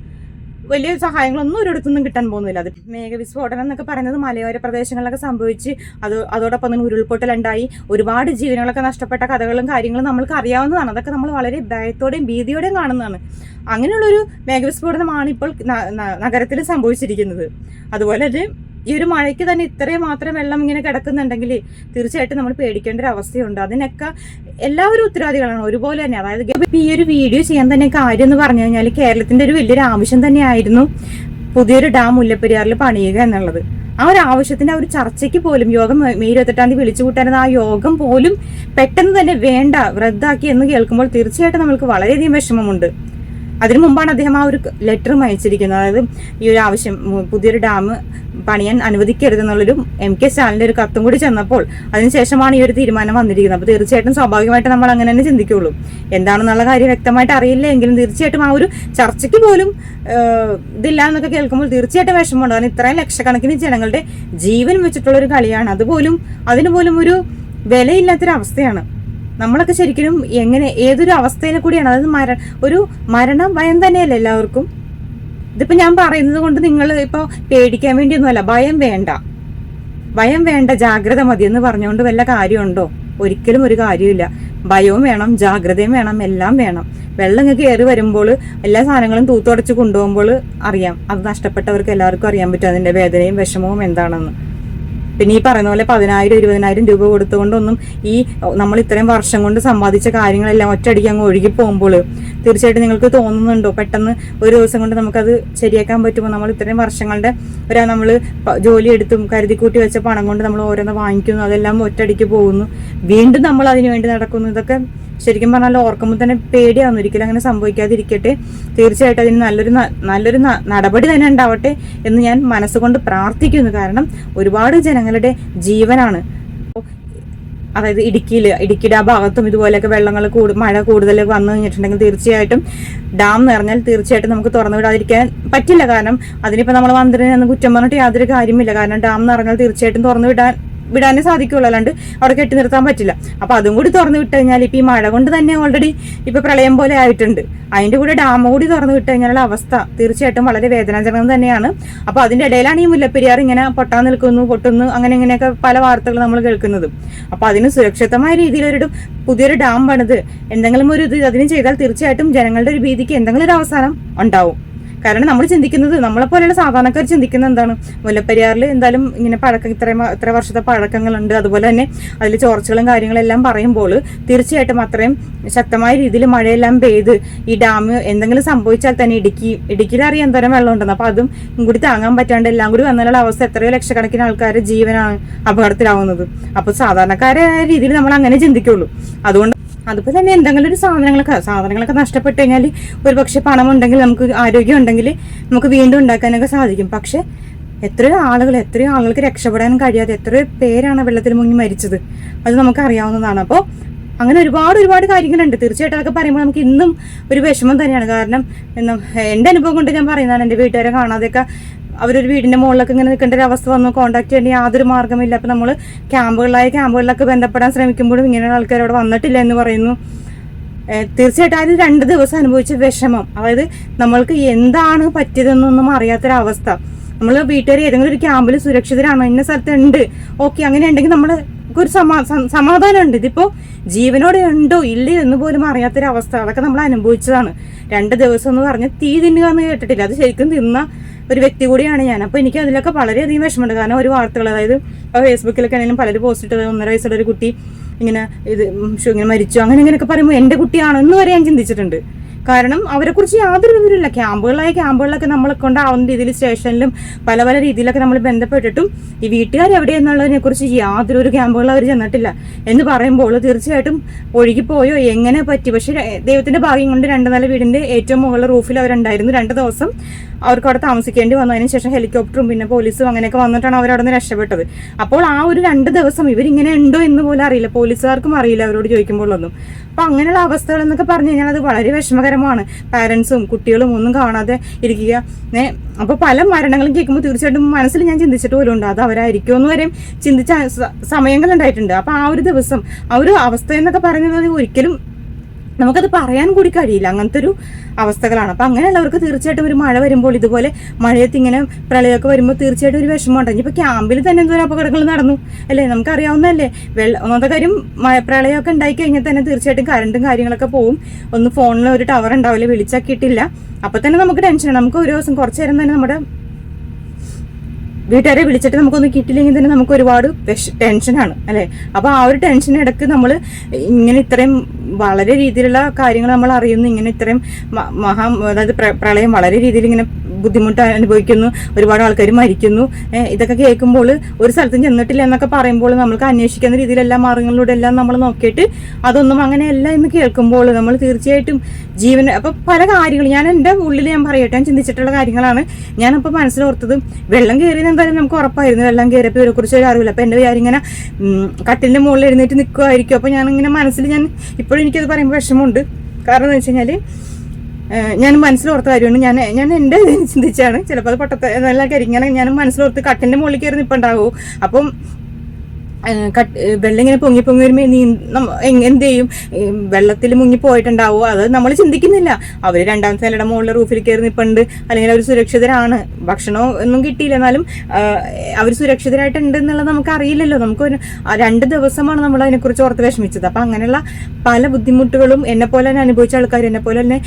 Speaker 1: വലിയ സഹായങ്ങളൊന്നും ഒരിടത്തുനിന്നും കിട്ടാൻ പോകുന്നില്ല. അത് മേഘവിസ്ഫോടനം എന്നൊക്കെ പറയുന്നത് മലയോര പ്രദേശങ്ങളിലൊക്കെ സംഭവിച്ച് അത് അതോടൊപ്പം തന്നെ ഉരുൾപൊട്ടലുണ്ടായി ഒരുപാട് ജീവനുകളൊക്കെ നഷ്ടപ്പെട്ട കഥകളും കാര്യങ്ങളും നമ്മൾക്ക് അറിയാവുന്നതാണ്. അതൊക്കെ നമ്മൾ വളരെ ഭയത്തോടെയും ഭീതിയോടെയും കാണുന്നതാണ്. അങ്ങനെയുള്ളൊരു മേഘവിസ്ഫോടനമാണ് ഇപ്പോൾ നഗരത്തിൽ സംഭവിച്ചിരിക്കുന്നത്. അതുപോലെ തന്നെ ഈ ഒരു മഴയ്ക്ക് തന്നെ ഇത്രയും മാത്രം വെള്ളം ഇങ്ങനെ കിടക്കുന്നുണ്ടെങ്കിൽ തീർച്ചയായിട്ടും നമ്മൾ പേടിക്കേണ്ട ഒരു അവസ്ഥയുണ്ട്. അതിനൊക്കെ എല്ലാവരും ഉത്തരവാദികളാണ്. ഒരുപോലെ തന്നെ. അതായത് ഇപ്പം ഈ ഒരു വീഡിയോ ചെയ്യാൻ തന്നെ കാര്യം എന്ന് പറഞ്ഞു കഴിഞ്ഞാൽ കേരളത്തിന്റെ ഒരു വലിയൊരു ആവശ്യം തന്നെയായിരുന്നു പുതിയൊരു ഡാം മുല്ലപ്പെരിയാറിൽ പണിയുക എന്നുള്ളത്. ആ ഒരു ആവശ്യത്തിന്റെ ആ ഒരു ചർച്ചയ്ക്ക് പോലും യോഗം മെയ് ഇരുപത്തെട്ടാം തീയതി വിളിച്ചു കൂട്ടാൻ ആ യോഗം പോലും പെട്ടെന്ന് തന്നെ വേണ്ട റദ്ദാക്കി എന്ന് കേൾക്കുമ്പോൾ തീർച്ചയായിട്ടും നമ്മൾക്ക് വളരെയധികം വിഷമമുണ്ട്. അതിനു മുമ്പാണ് അദ്ദേഹം ആ ഒരു ലെറ്ററും അയച്ചിരിക്കുന്നത്. അതായത് ഈ ഒരു ആവശ്യം പുതിയൊരു ഡാം പണിയാൻ അനുവദിക്കരുതെന്നുള്ളൊരു എം കെ സ്റ്റാലിന്റെ ഒരു കത്തും കൂടി ചെന്നപ്പോൾ അതിനുശേഷമാണ് ഈ ഒരു തീരുമാനം വന്നിരിക്കുന്നത്. അപ്പോൾ തീർച്ചയായിട്ടും സ്വാഭാവികമായിട്ട് നമ്മൾ അങ്ങനെ തന്നെ ചിന്തിക്കുള്ളൂ. എന്താണെന്നുള്ള കാര്യം വ്യക്തമായിട്ട് അറിയില്ല എങ്കിലും തീർച്ചയായിട്ടും ആ ഒരു ചർച്ചയ്ക്ക് പോലും ഇതില്ല എന്നൊക്കെ കേൾക്കുമ്പോൾ തീർച്ചയായിട്ടും വിഷമമുണ്ട്. കാരണം ഇത്രയും ലക്ഷക്കണക്കിന് ജനങ്ങളുടെ ജീവൻ വെച്ചിട്ടുള്ള ഒരു കളിയാണ്. അതുപോലും അതിന് പോലും ഒരു വിലയില്ലാത്തൊരവസ്ഥയാണ്. നമ്മളൊക്കെ ശരിക്കും എങ്ങനെ ഏതൊരു അവസ്ഥയിലെ കൂടിയാണ്. അതായത് മര ഒരു മരണം ഭയം തന്നെയല്ലേ എല്ലാവർക്കും? ഇതിപ്പോ ഞാൻ പറയുന്നത് കൊണ്ട് നിങ്ങൾ ഇപ്പോൾ പേടിക്കാൻ വേണ്ടിയൊന്നുമല്ല ഭയം വേണ്ട. ഭയം വേണ്ട ജാഗ്രത മതി എന്ന് പറഞ്ഞുകൊണ്ട് വല്ല കാര്യമുണ്ടോ? ഒരിക്കലും ഒരു കാര്യമില്ല ഭയവും വേണം ജാഗ്രതയും വേണം എല്ലാം വേണം. വെള്ളം കയറി വരുമ്പോൾ എല്ലാ സാധനങ്ങളും തൂത്തുടച്ച് കൊണ്ടുപോകുമ്പോൾ അറിയാം. അത് നഷ്ടപ്പെട്ടവർക്ക് എല്ലാവർക്കും അറിയാൻ പറ്റും. അതിന്റെ വേദനയും വിഷമവും എന്താണെന്ന്. പിന്നെ ഈ പറയുന്ന പോലെ പതിനായിരം ഇരുപതിനായിരം രൂപ കൊടുത്തുകൊണ്ടൊന്നും ഈ നമ്മൾ ഇത്രയും വർഷം കൊണ്ട് സമ്പാദിച്ച കാര്യങ്ങളെല്ലാം ഒറ്റയടിക്ക് അങ്ങ് ഒഴുകി പോകുമ്പോൾ തീർച്ചയായിട്ടും നിങ്ങൾക്ക് തോന്നുന്നുണ്ടോ? പെട്ടെന്ന് ഒരു ദിവസം കൊണ്ട് നമുക്കത് ശരിയാക്കാൻ പറ്റുമോ? നമ്മൾ ഇത്രയും വർഷങ്ങളുടെ ഒരാ നമ്മൾ ജോലി എടുത്തും കരുതി കൂട്ടി വെച്ച പണം കൊണ്ട് നമ്മൾ ഓരോന്ന് വാങ്ങിക്കുന്നു അതെല്ലാം ഒറ്റയടിക്ക് പോകുന്നു. വീണ്ടും നമ്മൾ അതിനു വേണ്ടി നടക്കുന്നു. ഇതൊക്കെ ശരിക്കും പറഞ്ഞാൽ ഓർക്കുമ്പോൾ തന്നെ പേടിയാവുന്നു. ഒരിക്കലും അങ്ങനെ സംഭവിക്കാതിരിക്കട്ടെ. തീർച്ചയായിട്ടും അതിന് നല്ലൊരു നല്ലൊരു നടപടി തന്നെ ഉണ്ടാവട്ടെ എന്ന് ഞാൻ മനസ്സുകൊണ്ട് പ്രാർത്ഥിക്കുന്നു. കാരണം ഒരുപാട് ജനങ്ങളുടെ ജീവനാണ്. അതായത് ഇടുക്കിയിൽ ഇടുക്കിയുടെ ആ ഭാഗത്തും ഇതുപോലെയൊക്കെ വെള്ളങ്ങൾ കൂടു മഴ കൂടുതൽ വന്നു കഴിഞ്ഞിട്ടുണ്ടെങ്കിൽ തീർച്ചയായിട്ടും ഡാം നിറഞ്ഞാൽ തീർച്ചയായിട്ടും നമുക്ക് തുറന്നു വിടാതിരിക്കാൻ പറ്റില്ല. കാരണം അതിനിപ്പോൾ നമ്മൾ മന്ത്രിനെ കുറ്റം പറഞ്ഞിട്ട് യാതൊരു കാര്യമില്ല. കാരണം ഡാം നിറഞ്ഞാൽ തീർച്ചയായിട്ടും തുറന്നു വിടാൻ വിടാനേ സാധിക്കുള്ളൂ. അല്ലാണ്ട് അവിടെ കെട്ടി നിർത്താൻ പറ്റില്ല. അപ്പൊ അതും കൂടി തുറന്നു വിട്ട് കഴിഞ്ഞാൽ ഇപ്പൊ ഈ മഴ കൊണ്ട് തന്നെ ഓൾറെഡി ഇപ്പൊ പ്രളയം പോലെ ആയിട്ടുണ്ട്. അതിന്റെ കൂടെ ഡാം കൂടി തുറന്നു വിട്ട് കഴിഞ്ഞാലുള്ള അവസ്ഥ തീർച്ചയായിട്ടും വളരെ വേദനാജനകം തന്നെയാണ്. അപ്പൊ അതിന്റെ ഇടയിലാണ് ഈ മുല്ലപ്പെരിയാർ ഇങ്ങനെ പൊട്ടാൻ നിൽക്കുന്നു പൊട്ടുന്നു അങ്ങനെ ഇങ്ങനെയൊക്കെ പല വാർത്തകൾ നമ്മൾ കേൾക്കുന്നത്. അപ്പൊ അതിന് സുരക്ഷിതമായ രീതിയിൽ ഒരു പുതിയൊരു ഡാം പണിത് എന്തെങ്കിലും ഒരു ഇത് അതിന് ചെയ്താൽ തീർച്ചയായിട്ടും ജനങ്ങളുടെ ഒരു ഭീതിക്ക് എന്തെങ്കിലും ഒരു അവസാനം ഉണ്ടാവും. കാരണം നമ്മൾ ചിന്തിക്കുന്നത് നമ്മളെ പോലെയുള്ള സാധാരണക്കാർ ചിന്തിക്കുന്നത് എന്താണ്? മുല്ലപ്പെരിയാറിൽ എന്തായാലും ഇങ്ങനെ പഴക്കം ഇത്രയും ഇത്ര വർഷത്തെ പഴക്കങ്ങളുണ്ട്. അതുപോലെ തന്നെ അതിൽ ചോർച്ചകളും കാര്യങ്ങളെല്ലാം പറയുമ്പോൾ തീർച്ചയായിട്ടും അത്രയും ശക്തമായ രീതിയിൽ മഴയെല്ലാം പെയ്ത് ഈ ഡാം എന്തെങ്കിലും സംഭവിച്ചാൽ തന്നെ ഇടുക്കി ഇടുക്കിയിൽ അറിയാൻ തരം വെള്ളം ഉണ്ടെന്ന്. അപ്പൊ അതും കൂടി താങ്ങാൻ പറ്റാണ്ട് എല്ലാം കൂടി വന്നാലുള്ള അവസ്ഥ എത്രയോ ലക്ഷക്കണക്കിന് ആൾക്കാരുടെ ജീവനാണ് അപകടത്തിലാവുന്നത്. അപ്പോൾ സാധാരണക്കാരായ രീതിയിൽ നമ്മൾ അങ്ങനെ ചിന്തിക്കുള്ളൂ. അതുകൊണ്ട് അതുപോലെ തന്നെ എന്തെങ്കിലും ഒരു സാധനങ്ങളൊക്കെ സാധനങ്ങളൊക്കെ നഷ്ടപ്പെട്ട് കഴിഞ്ഞാൽ ഒരു പക്ഷെ പണം ഉണ്ടെങ്കിൽ നമുക്ക് ആരോഗ്യം ഉണ്ടെങ്കിൽ നമുക്ക് വീണ്ടും ഉണ്ടാക്കാനൊക്കെ സാധിക്കും. പക്ഷെ എത്രയോ ആളുകൾ എത്രയോ ആളുകൾക്ക് രക്ഷപ്പെടാനും കഴിയാതെ എത്രയോ പേരാണ് വെള്ളത്തിൽ മുങ്ങി മരിച്ചത്. അത് നമുക്ക് അറിയാവുന്നതാണ്. അപ്പോൾ അങ്ങനെ ഒരുപാട് ഒരുപാട് കാര്യങ്ങളുണ്ട്. തീർച്ചയായിട്ടും അതൊക്കെ പറയുമ്പോൾ നമുക്ക് ഇന്നും ഒരു വിഷമം തന്നെയാണ്. കാരണം എന്റെ അനുഭവം കൊണ്ട് ഞാൻ പറയുന്നതാണ്. എന്റെ വീട്ടുകാരെ കാണാതെയൊക്കെ അവരൊരു വീടിന്റെ മുകളിലൊക്കെ ഇങ്ങനെ നിൽക്കേണ്ട ഒരു അവസ്ഥ വന്നു. കോൺടാക്ട് ചെയ്യേണ്ട യാതൊരു മാർഗമില്ല അപ്പൊ നമ്മൾ ക്യാമ്പുകളിലായ ക്യാമ്പുകളിലൊക്കെ ബന്ധപ്പെടാൻ ശ്രമിക്കുമ്പോഴും ഇങ്ങനെയുള്ള ആൾക്കാർ അവിടെ വന്നിട്ടില്ല എന്ന് പറയുന്നു. തീർച്ചയായിട്ടും അതിൽ രണ്ട് ദിവസം അനുഭവിച്ച വിഷമം. അതായത് നമ്മൾക്ക് എന്താണ് പറ്റിയതെന്നൊന്നും അറിയാത്തൊരവസ്ഥ. നമ്മൾ വീട്ടുകാർ ഏതെങ്കിലും ഒരു ക്യാമ്പിൽ സുരക്ഷിതരാണോ? ഇന്ന സ്ഥലത്ത് ഉണ്ട് ഓക്കെ അങ്ങനെ ഉണ്ടെങ്കിൽ നമ്മൾ ഒരു സമാ സമാധാനമുണ്ട്. ഇതിപ്പോ ജീവനോടെ ഉണ്ടോ ഇല്ലേ എന്ന് പോലും അറിയാത്തൊരവസ്ഥ. അതൊക്കെ നമ്മൾ അനുഭവിച്ചതാണ്. രണ്ട് ദിവസം എന്ന് പറഞ്ഞ് തീ തിന്നുക എന്ന് കേട്ടിട്ടില്ല. അത് ശരിക്കും തിന്ന ഒരു വ്യക്തി കൂടിയാണ് ഞാൻ. അപ്പോൾ എനിക്ക് അതിലൊക്കെ വളരെയധികം വിഷമമുണ്ട്. കാരണം ഒരു വാർത്തകൾ അതായത് ഇപ്പോൾ ഫേസ്ബുക്കിലൊക്കെ ആണെങ്കിലും പലരും പോസ്റ്റ് ഇട്ടത്. ഒന്നര വയസ്സുള്ള ഒരു കുട്ടി ഇങ്ങനെ ഇത് ഇങ്ങനെ മരിച്ചു. അങ്ങനെ ഇങ്ങനെയൊക്കെ പറയുമ്പോൾ എന്റെ കുട്ടിയാണോ എന്ന് വരെ ഞാൻ ചിന്തിച്ചിട്ടുണ്ട്. കാരണം അവരെക്കുറിച്ച് യാതൊരു വിവരമില്ല ക്യാമ്പുകളായ ക്യാമ്പുകളിലൊക്കെ നമ്മളെ കൊണ്ടാവുന്ന രീതിയിൽ സ്റ്റേഷനിലും പല പല രീതിയിലൊക്കെ നമ്മൾ ബന്ധപ്പെട്ടിട്ടും ഈ വീട്ടുകാർ എവിടെയെന്നുള്ളതിനെ കുറിച്ച് യാതൊരു ക്യാമ്പുകൾ അവർ ചെന്നിട്ടില്ല എന്ന് പറയുമ്പോൾ തീർച്ചയായിട്ടും ഒഴുകിപ്പോയോ എങ്ങനെ പറ്റി? പക്ഷെ ദൈവത്തിന്റെ ഭാഗ്യം കൊണ്ട് രണ്ട് നില വീടിന്റെ ഏറ്റവും മുകളിൽ റൂഫിൽ അവരുണ്ടായിരുന്നു. രണ്ട് ദിവസം അവർക്ക് അവിടെ താമസിക്കേണ്ടി വന്നു. അതിന് ശേഷം ഹെലികോപ്റ്ററും പിന്നെ പോലീസും അങ്ങനെയൊക്കെ വന്നിട്ടാണ് അവരവിടെ നിന്ന് രക്ഷപ്പെട്ടത്. അപ്പോൾ ആ ഒരു രണ്ട് ദിവസം ഇവരിങ്ങനെ ഉണ്ടോ എന്ന് പോലും അറിയില്ല. പോലീസുകാർക്കും അറിയില്ല അവരോട് ചോദിക്കുമ്പോഴൊന്നും. അപ്പൊ അങ്ങനെയുള്ള അവസ്ഥകൾ എന്നൊക്കെ പറഞ്ഞു കഴിഞ്ഞാൽ അത് വളരെ വിഷമകരമാണ് പാരൻസും കുട്ടികളും ഒന്നും കാണാതെ ഇരിക്കുക. ഏ അപ്പൊ പല മരണങ്ങളും കേൾക്കുമ്പോൾ തീർച്ചയായിട്ടും മനസ്സിൽ ഞാൻ ചിന്തിച്ചിട്ട് പോലും ഉണ്ട്. അത് അവരായിരിക്കും എന്ന് വരെയും ചിന്തിച്ച സമയങ്ങളുണ്ടായിട്ടുണ്ട് സമയങ്ങൾ ഉണ്ടായിട്ടുണ്ട്. അപ്പൊ ആ ഒരു ദിവസം ആ ഒരു അവസ്ഥ എന്നൊക്കെ പറയുന്നത് ഒരിക്കലും നമുക്കത് പറയാൻ കൂടി കഴിയില്ല. അങ്ങനത്തെ ഒരു അവസ്ഥകളാണ്. അപ്പൊ അങ്ങനെയുള്ളവർക്ക് തീർച്ചയായിട്ടും ഒരു മഴ വരുമ്പോൾ ഇതുപോലെ മഴയത്ത് ഇങ്ങനെ പ്രളയമൊക്കെ വരുമ്പോൾ തീർച്ചയായിട്ടും ഒരു വിഷമം ഉണ്ട് ഇനിയിപ്പോൾ ക്യാമ്പിൽ തന്നെ എന്തോരം അപകടങ്ങൾ നടന്നു. അല്ലേ? നമുക്കറിയാവുന്നതല്ലേ? വെള്ളം ഒന്നാമത്തെ കാര്യം പ്രളയമൊക്കെ ഉണ്ടായി കഴിഞ്ഞാൽ തന്നെ തീർച്ചയായിട്ടും കറണ്ടും കാര്യങ്ങളൊക്കെ പോവും. ഒന്ന് ഫോണിൽ ഒരു ടവർ ഉണ്ടാവില്ല വിളിച്ചാക്കിയിട്ടില്ല അപ്പൊ തന്നെ നമുക്ക് ടെൻഷനാണ്. നമുക്ക് ഒരു ദിവസം കുറച്ചു നേരം തന്നെ നമ്മുടെ വീട്ടുകാരെ വിളിച്ചിട്ട് നമുക്കൊന്നും കിട്ടില്ലെങ്കിൽ തന്നെ നമുക്ക് ഒരുപാട് ടെൻഷനാണ് അല്ലെ? അപ്പൊ ആ ഒരു ടെൻഷൻ ഇടയ്ക്ക് നമ്മൾ ഇങ്ങനെ ഇത്രയും വളരെ രീതിയിലുള്ള കാര്യങ്ങൾ നമ്മൾ അറിയുന്നു ഇങ്ങനെ ഇത്രയും മഹാ അതായത് പ്രളയം വളരെ രീതിയിൽ ഇങ്ങനെ ബുദ്ധിമുട്ട് അനുഭവിക്കുന്നു. ഒരുപാട് ആൾക്കാർ മരിക്കുന്നു. ഇതൊക്കെ കേൾക്കുമ്പോൾ ഒരു സ്ഥലത്തും ചെന്നിട്ടില്ല എന്നൊക്കെ പറയുമ്പോൾ നമ്മൾക്ക് അന്വേഷിക്കുന്ന രീതിയിൽ എല്ലാ മാർഗങ്ങളിലൂടെ എല്ലാം നമ്മൾ നോക്കിയിട്ട് അതൊന്നും അങ്ങനെയല്ല എന്ന് കേൾക്കുമ്പോൾ നമ്മൾ തീർച്ചയായിട്ടും ജീവൻ അപ്പൊ പല കാര്യങ്ങൾ ഞാൻ എന്റെ ഉള്ളിൽ ഞാൻ പറയട്ടെ ഞാൻ ചിന്തിച്ചിട്ടുള്ള കാര്യങ്ങളാണ്. ഞാനപ്പോൾ മനസ്സിലോർത്തത് വെള്ളം കയറിയത് എന്തായാലും നമുക്ക് ഉറപ്പായിരുന്നു. വെള്ളം കയറിയപ്പോൾ ഇതിനെ കുറിച്ച് ഒരു അറിവില്ല. അപ്പൊ എന്റെ വിചാരം ഇങ്ങനെ കട്ടിലിന്റെ മുകളിൽ എഴുന്നേറ്റ് നിൽക്കുമായിരിക്കും അപ്പോൾ ഞാനിങ്ങനെ മനസ്സിൽ ഞാൻ ഇപ്പോഴും എനിക്കത് പറയുമ്പോൾ വിഷമമുണ്ട്. കാരണം എന്ന് വെച്ച് കഴിഞ്ഞാൽ ഏഹ് ഞാൻ മനസ്സിലോർത്ത കാര്യമാണ്. ഞാൻ ഞാൻ എന്റെ ചിന്തിച്ചാണ് ചിലപ്പോൾ അത് പൊട്ടത്തെ നല്ല കരിങ്ങനെ ഞാൻ മനസ്സിലോർത്ത് കട്ടിന്റെ മുകളിൽ കയറി നിൽപ്പുണ്ടാവും അപ്പം വെള്ളം ഇങ്ങനെ പൊങ്ങി പൊങ്ങി വരുമ്പോൾ നീ എന്ത് ചെയ്യും? വെള്ളത്തിൽ മുങ്ങി പോയിട്ടുണ്ടാവോ? അത് നമ്മൾ ചിന്തിക്കുന്നില്ല. അവർ രണ്ടാം നിലയുടെ മുകളിൽ റൂഫിൽ കയറി നിൽപ്പുണ്ട് അല്ലെങ്കിൽ അവർ സുരക്ഷിതരാണ്. ഭക്ഷണം ഒന്നും കിട്ടിയില്ല. എന്നാലും അവർ സുരക്ഷിതരായിട്ടുണ്ട് എന്നുള്ളത് നമുക്ക് അറിയില്ലല്ലോ നമുക്ക് രണ്ട് ദിവസമാണ് നമ്മൾ അതിനെക്കുറിച്ച് ഓർത്ത് വിഷമിച്ചത്. അപ്പം അങ്ങനെയുള്ള പല ബുദ്ധിമുട്ടുകളും എന്നെ പോലെ തന്നെ അനുഭവിച്ച ആൾക്കാർ എന്നെ പോലെ തന്നെ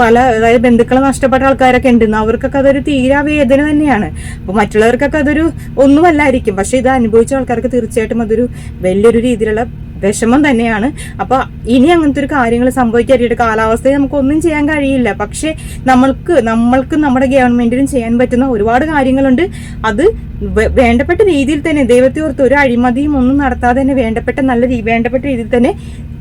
Speaker 1: പല അതായത് ബന്ധുക്കളെ നഷ്ടപ്പെട്ട ആൾക്കാരൊക്കെ ഉണ്ട്. അവർക്കൊക്കെ അതൊരു തീരാ വേദന തന്നെയാണ്. അപ്പോൾ മറ്റുള്ളവർക്കൊക്കെ അതൊരു ഒന്നുമല്ലായിരിക്കും. പക്ഷേ ഇത് അനുഭവിച്ച ആൾക്കാർക്ക് തീർച്ചയായിട്ടും അതൊരു വലിയൊരു രീതിയിലുള്ള വിഷമം തന്നെയാണ്. അപ്പൊ ഇനി അങ്ങനത്തെ ഒരു കാര്യങ്ങൾ സംഭവിക്കാറിയിട്ട് കാലാവസ്ഥയെ നമുക്ക് ഒന്നും ചെയ്യാൻ കഴിയില്ല. പക്ഷെ നമ്മൾക്ക് നമ്മൾക്ക് നമ്മുടെ ഗവൺമെന്റിനും ചെയ്യാൻ പറ്റുന്ന ഒരുപാട് കാര്യങ്ങളുണ്ട്. അത് വേണ്ടപ്പെട്ട രീതിയിൽ തന്നെ ദൈവത്തെ ഓർത്ത് ഒരു അഴിമതിയും ഒന്നും നടത്താതെ തന്നെ വേണ്ടപ്പെട്ട നല്ല വേണ്ടപ്പെട്ട രീതിയിൽ തന്നെ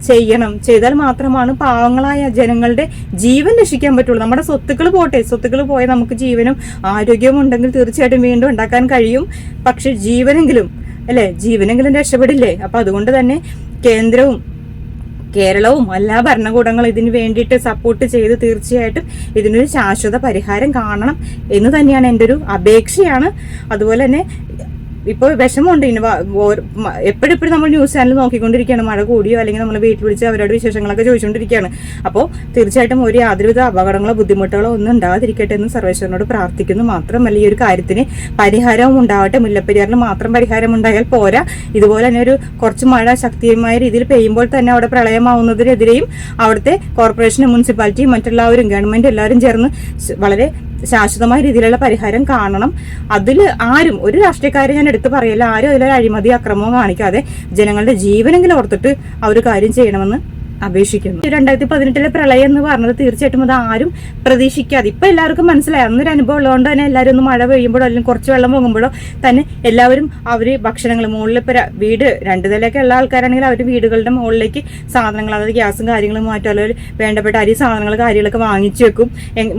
Speaker 1: ചെയ്യണം. ചെയ്താൽ മാത്രമാണ് പാവങ്ങളായ ജനങ്ങളുടെ ജീവൻ രക്ഷിക്കാൻ പറ്റുള്ളൂ. നമ്മുടെ സ്വത്തുക്കൾ പോട്ടെ സ്വത്തുക്കൾ പോയാൽ നമുക്ക് ജീവനും ആരോഗ്യവും ഉണ്ടെങ്കിൽ തീർച്ചയായിട്ടും വീണ്ടും ഉണ്ടാക്കാൻ കഴിയും. പക്ഷെ ജീവനെങ്കിലും അല്ലെ? ജീവനെങ്കിലും രക്ഷപ്പെടില്ലേ? അപ്പൊ അതുകൊണ്ട് തന്നെ കേന്ദ്രവും കേരളവും എല്ലാ ഭരണകൂടങ്ങളും ഇതിന് വേണ്ടിയിട്ട് സപ്പോർട്ട് ചെയ്ത് തീർച്ചയായിട്ടും ഇതിനൊരു ശാശ്വത പരിഹാരം കാണണം എന്ന് തന്നെയാണ് എന്റെ ഒരു അപേക്ഷയാണ്. അതുപോലെ തന്നെ ഇപ്പോൾ വിഷമമുണ്ട്. ഇനി എപ്പോഴെപ്പോഴും നമ്മൾ ന്യൂസ് ചാനൽ നോക്കിക്കൊണ്ടിരിക്കുകയാണ്. മഴ കൂടിയോ അല്ലെങ്കിൽ നമ്മൾ വീട്ടിൽ വിളിച്ച് അവരോട് വിശേഷങ്ങളൊക്കെ ചോദിച്ചുകൊണ്ടിരിക്കുകയാണ് അപ്പോൾ തീർച്ചയായിട്ടും ഒരു യാതൊരുവിധ അപകടങ്ങളോ ബുദ്ധിമുട്ടുകളോ ഒന്നും ഉണ്ടാകാതിരിക്കട്ടെ എന്ന് സർവേശ്വരനോട് പ്രാർത്ഥിക്കുന്നു. മാത്രമല്ല ഈ ഒരു കാര്യത്തിന് പരിഹാരവും ഉണ്ടാവട്ടെ. മുല്ലപ്പെരിയാറിന് മാത്രം പരിഹാരം ഉണ്ടായാൽ പോരാ. ഇതുപോലെ തന്നെ ഒരു കുറച്ച് മഴ ശക്തിയുമായ രീതിയിൽ പെയ്യുമ്പോൾ തന്നെ അവിടെ പ്രളയമാവുന്നതിനെതിരെയും അവിടുത്തെ കോർപ്പറേഷനും മുനിസിപ്പാലിറ്റിയും മറ്റുള്ളവരും ഗവൺമെന്റ് എല്ലാവരും ചേർന്ന് വളരെ ശാശ്വതമായ രീതിയിലുള്ള പരിഹാരം കാണണം. അതിൽ ആരും ഒരു രാഷ്ട്രീയക്കാരെ ഞാൻ എടുത്തു പറയില്ല ആരും അതിലൊരു അഴിമതി അക്രമവും കാണിക്കാതെ ജനങ്ങളുടെ ജീവനെങ്കിലും ഓർത്തിട്ട് ആ ഒരു കാര്യം ചെയ്യണമെന്ന് അപേക്ഷിക്കുന്നു. രണ്ടായിരത്തി പതിനെട്ടിലെ പ്രളയം എന്ന് പറഞ്ഞത് തീർച്ചയായിട്ടും അത് ആരും പ്രതീക്ഷിക്കാതെ ഇപ്പൊ എല്ലാവർക്കും മനസ്സിലായി. അന്നൊരു അനുഭവം ഉള്ളതുകൊണ്ട് തന്നെ എല്ലാവരും ഒന്ന് മഴ പെയ്യുമ്പോഴോ അല്ലെങ്കിൽ കുറച്ച് വെള്ളം പൊങ്ങുമ്പോഴോ തന്നെ എല്ലാവരും അവർ ഭക്ഷണങ്ങൾ മുകളിൽ ഇപ്പൊ വീട് രണ്ടു നിലയൊക്കെ ഉള്ള ആൾക്കാരാണെങ്കിൽ അവർ വീടുകളുടെ മുകളിലേക്ക് സാധനങ്ങൾ അതായത് ഗ്യാസും കാര്യങ്ങളും മാറ്റും. അല്ലെങ്കിൽ വേണ്ടപ്പെട്ട അരി സാധനങ്ങൾ കാര്യങ്ങളൊക്കെ വാങ്ങിച്ചു വെക്കും.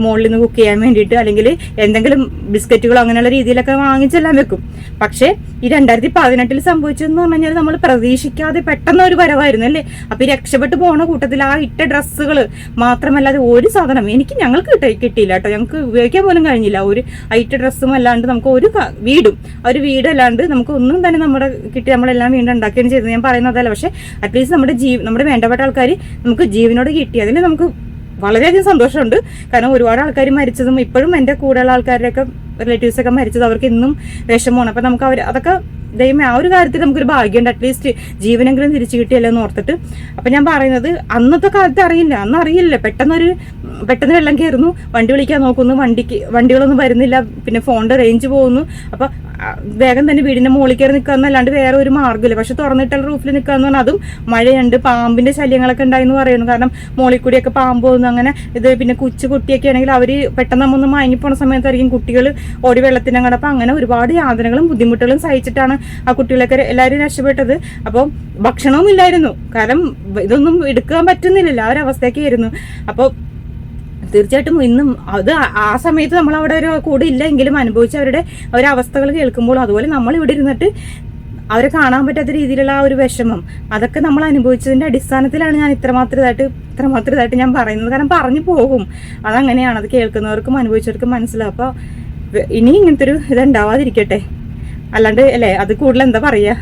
Speaker 1: മുകളിൽ നിന്ന് കുക്ക് ചെയ്യാൻ വേണ്ടിയിട്ട് അല്ലെങ്കിൽ എന്തെങ്കിലും ബിസ്ക്കറ്റുകളോ അങ്ങനെയുള്ള രീതിയിലൊക്കെ വാങ്ങിച്ചെല്ലാം വെക്കും. പക്ഷേ ഈ രണ്ടായിരത്തി പതിനെട്ടിൽ സംഭവിച്ചതെന്ന് പറഞ്ഞു കഴിഞ്ഞാൽ നമ്മൾ പ്രതീക്ഷിക്കാതെ പെട്ടെന്ന് ഒരു വരവായിരുന്നു അല്ലേ? അപ്പൊ രക്ഷപ്പെട്ടു പോണ കൂട്ടത്തിൽ ആ ഇട്ട ഡ്രസ്സുകൾ മാത്രമല്ലാതെ ഒരു സാധനം എനിക്ക് ഞങ്ങൾക്ക് കിട്ടി കിട്ടിയില്ല കേട്ടോ. ഞങ്ങൾക്ക് ഉപയോഗിക്കാൻ പോലും കഴിഞ്ഞില്ല. ഒരു ഇട്ട ഡ്രസ്സും അല്ലാണ്ട് നമുക്ക് ഒരു വീടും ഒരു വീടല്ലാണ്ട് നമുക്ക് ഒന്നും തന്നെ നമ്മുടെ കിട്ടി നമ്മളെല്ലാം വീണ്ടും ഉണ്ടാക്കുകയാണ് ചെയ്തത്. ഞാൻ പറയുന്നതല്ല പക്ഷെ അറ്റ്ലീസ്റ്റ് നമ്മുടെ ജീവ നമ്മുടെ വേണ്ടപ്പെട്ട ആൾക്കാർ നമുക്ക് ജീവനോട് കിട്ടി. അതിന് നമുക്ക് വളരെയധികം സന്തോഷമുണ്ട്. കാരണം ഒരുപാട് ആൾക്കാർ മരിച്ചതും ഇപ്പോഴും എന്റെ കൂടെയുള്ള ആൾക്കാരുടെയൊക്കെ റിലേറ്റീവ്സ് ഒക്കെ മരിച്ചത് അവർക്ക് ഇന്നും വിഷമമാണ്. അപ്പം നമുക്ക് അവർ അതൊക്കെ ദൈവമേ ആ ഒരു കാര്യത്തിൽ നമുക്കൊരു ഭാഗ്യമുണ്ട്. അറ്റ്ലീസ്റ്റ് ജീവനെങ്കിലും തിരിച്ചു കിട്ടിയല്ലോ എന്ന് ഓർത്തിട്ട്. അപ്പം ഞാൻ പറയുന്നത് അന്നത്തെ കാലത്ത് അറിയില്ല. അന്ന് അറിയില്ല. പെട്ടെന്നൊരു പെട്ടെന്ന് വെള്ളം കയറുന്നു. വണ്ടി വിളിക്കാൻ നോക്കുന്നു. വണ്ടിക്ക് വണ്ടികളൊന്നും വരുന്നില്ല. പിന്നെ ഫോണിന്റെ റേഞ്ച് പോകുന്നു. അപ്പം വേഗം തന്നെ വീടിന്റെ മുകളിൽ കയറി നിൽക്കാന്നല്ലാണ്ട് വേറെ ഒരു മാർഗമില്ല. പക്ഷെ തുറന്നിട്ടുള്ള റൂഫിൽ നിൽക്കാന്ന് പറഞ്ഞാൽ അതും മഴയുണ്ട്. പാമ്പിന്റെ ശല്യങ്ങളൊക്കെ ഉണ്ടായെന്ന് പറയുന്നു. കാരണം മുകളിൽ കൂടിയൊക്കെ പാമ്പ് പോകുന്നു അങ്ങനെ ഇത് പിന്നെ കൊച്ചു കുട്ടിയൊക്കെ ആണെങ്കിൽ അവർ പെട്ടെന്ന് നമ്മൊന്ന് മയങ്ങിപ്പോണ സമയത്തായിരിക്കും കുട്ടികൾ ഓടി വെള്ളത്തിനങ്ങടെ അപ്പം അങ്ങനെ ഒരുപാട് യാതനകളും ബുദ്ധിമുട്ടുകളും സഹിച്ചിട്ടാണ് ആ കുട്ടികളൊക്കെ എല്ലാവരും രക്ഷപ്പെട്ടത്. അപ്പോൾ ഭക്ഷണവും ഇല്ലായിരുന്നു. കാരണം ഇതൊന്നും എടുക്കാൻ പറ്റുന്നില്ലല്ലോ. ആ ഒരു അവസ്ഥയൊക്കെ ആയിരുന്നു. അപ്പോൾ തീർച്ചയായിട്ടും ഇന്നും അത് ആ- സമയത്ത് നമ്മൾ അവിടെ ഒരു കൂടെ ഇല്ലെങ്കിലും അനുഭവിച്ച അവരുടെ ഒരു അവസ്ഥകൾ കേൾക്കുമ്പോൾ അതുപോലെ നമ്മൾ ഇവിടെ ഇരുന്നിട്ട് അവരെ കാണാൻ പറ്റാത്ത രീതിയിലുള്ള ആ ഒരു വിഷമം അതൊക്കെ നമ്മൾ അനുഭവിച്ചതിന്റെ അടിസ്ഥാനത്തിലാണ് ഞാൻ ഇത്രമാത്രം ഇതായിട്ട് ഇത്രമാത്രം ഇതായിട്ട് ഞാൻ പറയുന്നത്. കാരണം പറഞ്ഞു പോകും. അതങ്ങനെയാണ്. അത് കേൾക്കുന്നവർക്കും അനുഭവിച്ചവർക്കും മനസ്സിലാവും. അപ്പോൾ ഇനി ഇങ്ങനത്തെ ഒരു ഇത് ഉണ്ടാവാതിരിക്കട്ടെ അല്ലാണ്ട് അല്ലേ? അത് കൂടുതൽ എന്താ പറയാ?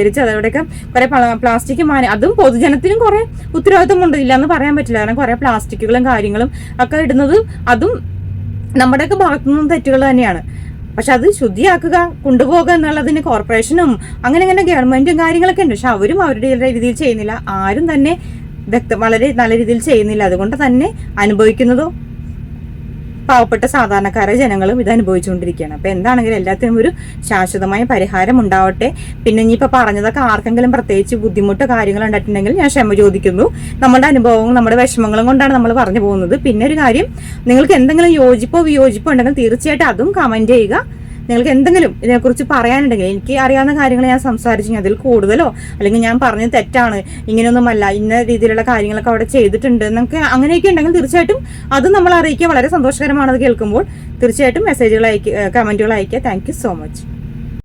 Speaker 1: ശേഖരിച്ച് അതവിടെയൊക്കെ കുറെ പ്ലാസ്റ്റിക് മാനി അതും പൊതുജനത്തിനും കുറെ ഉത്തരവാദിത്വമുണ്ട്. ഇല്ല എന്ന് പറയാൻ പറ്റില്ല. കാരണം കുറെ പ്ലാസ്റ്റിക്കുകളും കാര്യങ്ങളും ഒക്കെ ഇടുന്നത് അതും നമ്മുടെയൊക്കെ ഭാഗത്തു നിന്നും തെറ്റുകൾ തന്നെയാണ്. പക്ഷെ അത് ശുദ്ധിയാക്കുക കൊണ്ടുപോകുക എന്നുള്ളതിന് കോർപ്പറേഷനും അങ്ങനെ അങ്ങനെ ഗവൺമെന്റും കാര്യങ്ങളൊക്കെ ഉണ്ട്. പക്ഷെ അവരും അവരുടെ രീതിയിൽ ചെയ്യുന്നില്ല. ആരും തന്നെ വ്യക്ത വളരെ നല്ല രീതിയിൽ ചെയ്യുന്നില്ല. അതുകൊണ്ട് തന്നെ അനുഭവിക്കുന്നതോ പാവപ്പെട്ട സാധാരണക്കാരായ ജനങ്ങളും ഇത് അനുഭവിച്ചുകൊണ്ടിരിക്കുകയാണ്. അപ്പൊ എന്താണെങ്കിലും എല്ലാത്തിനും ഒരു ശാശ്വതമായ പരിഹാരം ഉണ്ടാവട്ടെ. പിന്നെ ഇനിയിപ്പോ പറഞ്ഞതൊക്കെ ആർക്കെങ്കിലും പ്രത്യേകിച്ച് ബുദ്ധിമുട്ടോ കാര്യങ്ങളോ ഉണ്ടായിട്ടുണ്ടെങ്കിൽ ഞാൻ ക്ഷമ ചോദിക്കുന്നു. നമ്മുടെ അനുഭവങ്ങളും നമ്മുടെ വിഷമങ്ങളും കൊണ്ടാണ് നമ്മൾ പറഞ്ഞു പോകുന്നത്. പിന്നെ ഒരു കാര്യം നിങ്ങൾക്ക് എന്തെങ്കിലും യോജിപ്പോ വിയോജിപ്പോ ഉണ്ടെങ്കിൽ തീർച്ചയായിട്ടും അതും കമന്റ് ചെയ്യുക. നിങ്ങൾക്ക് എന്തെങ്കിലും ഇതിനെക്കുറിച്ച് പറയാനുണ്ടെങ്കിൽ എനിക്ക് അറിയാവുന്ന കാര്യങ്ങൾ ഞാൻ സംസാരിച്ചു. അതിൽ കൂടുതലോ അല്ലെങ്കിൽ ഞാൻ പറഞ്ഞത് തെറ്റാണ് ഇങ്ങനെയൊന്നുമല്ല ഇന്ന രീതിയിലുള്ള കാര്യങ്ങളൊക്കെ അവിടെ ചെയ്തിട്ടുണ്ട് എന്നൊക്കെ അങ്ങനെയൊക്കെ ഉണ്ടെങ്കിൽ തീർച്ചയായിട്ടും അത് നമ്മൾ അറിയിക്കുക. വളരെ സന്തോഷകരമാണത് കേൾക്കുമ്പോൾ. തീർച്ചയായിട്ടും മെസ്സേജുകൾ അയക്കുക കമന്റുകൾ അയക്കുക. Thank so much